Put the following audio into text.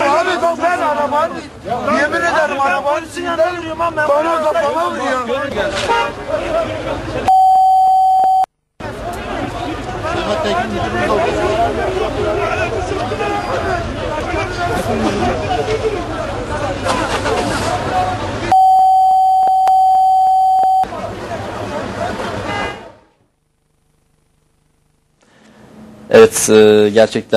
Abi bak ben arabanın yemin ederim arabanın sinyalde yürüyorum ama ben bana kafama vuruyor. Hatta Evet e, gerçekten